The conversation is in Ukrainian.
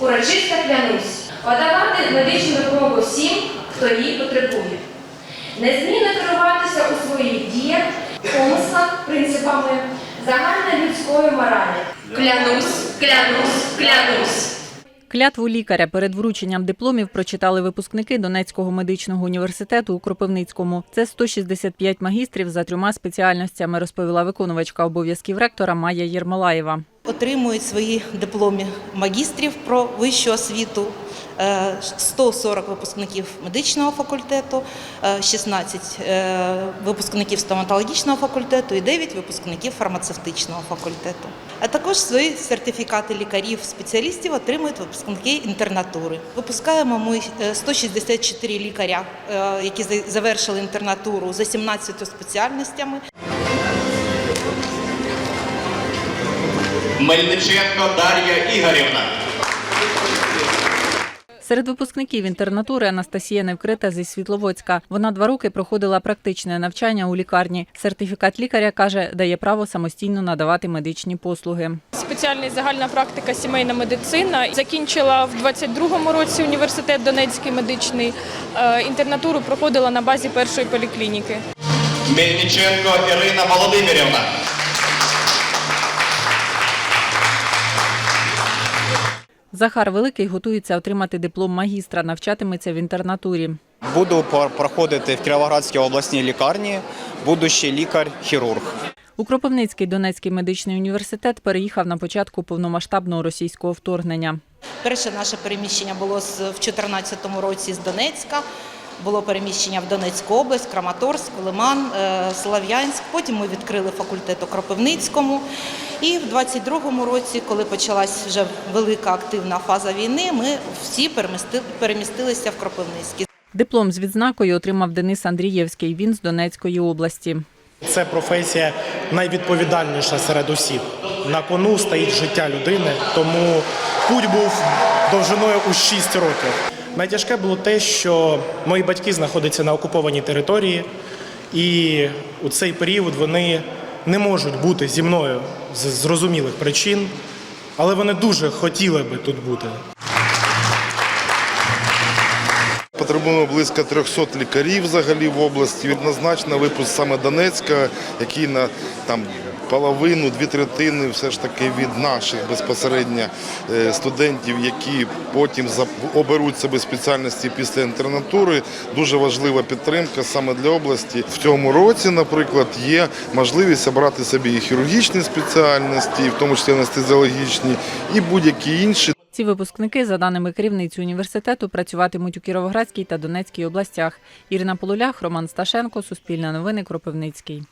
Урочисто клянусь подавати медичну допомогу всім, хто її потребує. Незмінно керуватися у своїх діях, помислах, принципами загальнолюдської моралі. Клянусь, клянусь, клянусь. Клятву лікаря перед врученням дипломів прочитали випускники Донецького медичного університету у Кропивницькому. Це 165 магістрів за трьома спеціальностями, розповіла виконувачка обов'язків ректора Майя Єрмолаєва. Отримують свої дипломи магістрів про вищу освіту. е, 140 випускників медичного факультету, е, 16 е, випускників стоматологічного факультету і 9 випускників фармацевтичного факультету. А також свої сертифікати лікарів-спеціалістів отримують випускники інтернатури. Випускаємо ми е, 164 лікаря, е, які завершили інтернатуру за 17 спеціальностями. Мельниченко Дар'я Ігорівна. Серед випускників інтернатури Анастасія Невкрита зі Світловодська. Вона два роки проходила практичне навчання у лікарні. Сертифікат лікаря каже, дає право самостійно надавати медичні послуги. Спеціальність загальна практика сімейна медицина. Закінчила в 22-му році університет Донецький медичний. Е, Інтернатуру проходила на базі першої поліклініки. Мельниченко Ірина Володимирівна. Захар Великий готується отримати диплом магістра, навчатиметься в інтернатурі. Буду проходити в Кіровоградській обласній лікарні, будущий лікар-хірург. У Кропивницький Донецький медичний університет переїхав на початку повномасштабного російського вторгнення. Перше наше переміщення було в 2014 році з Донецька. Було переміщення в Донецьку область, Краматорськ, Лиман, е, Слов'янськ. Потім ми відкрили факультет у Кропивницькому. І в 22-му році, коли почалась вже велика активна фаза війни, ми всі перемісти- перемістилися в Кропивницький. Диплом з відзнакою отримав Денис Андрієвський. Він з Донецької області. Це професія найвідповідальніша серед усіх. На кону стоїть життя людини, тому путь був довжиною у 6 років. Найтяжке було те, що мої батьки знаходяться на окупованій території, і у цей період вони не можуть бути зі мною з зрозумілих причин, але вони дуже хотіли би тут бути. Потребуємо близько 300 лікарів взагалі в області. Однозначно випуск саме Донецька, який на там половину, дві третини все ж таки від наших безпосередньо е, студентів, які потім оберуть себе спеціальності після інтернатури. Дуже важлива підтримка саме для області. В цьому році, наприклад, є можливість обрати собі і хірургічні спеціальності, в тому числі анестезіологічні, і будь-які інші. Ці випускники, за даними керівниці університету, працюватимуть у Кіровоградській та Донецькій областях. Ірина Полулях, Роман Сташенко, Суспільне новини, Кропивницький.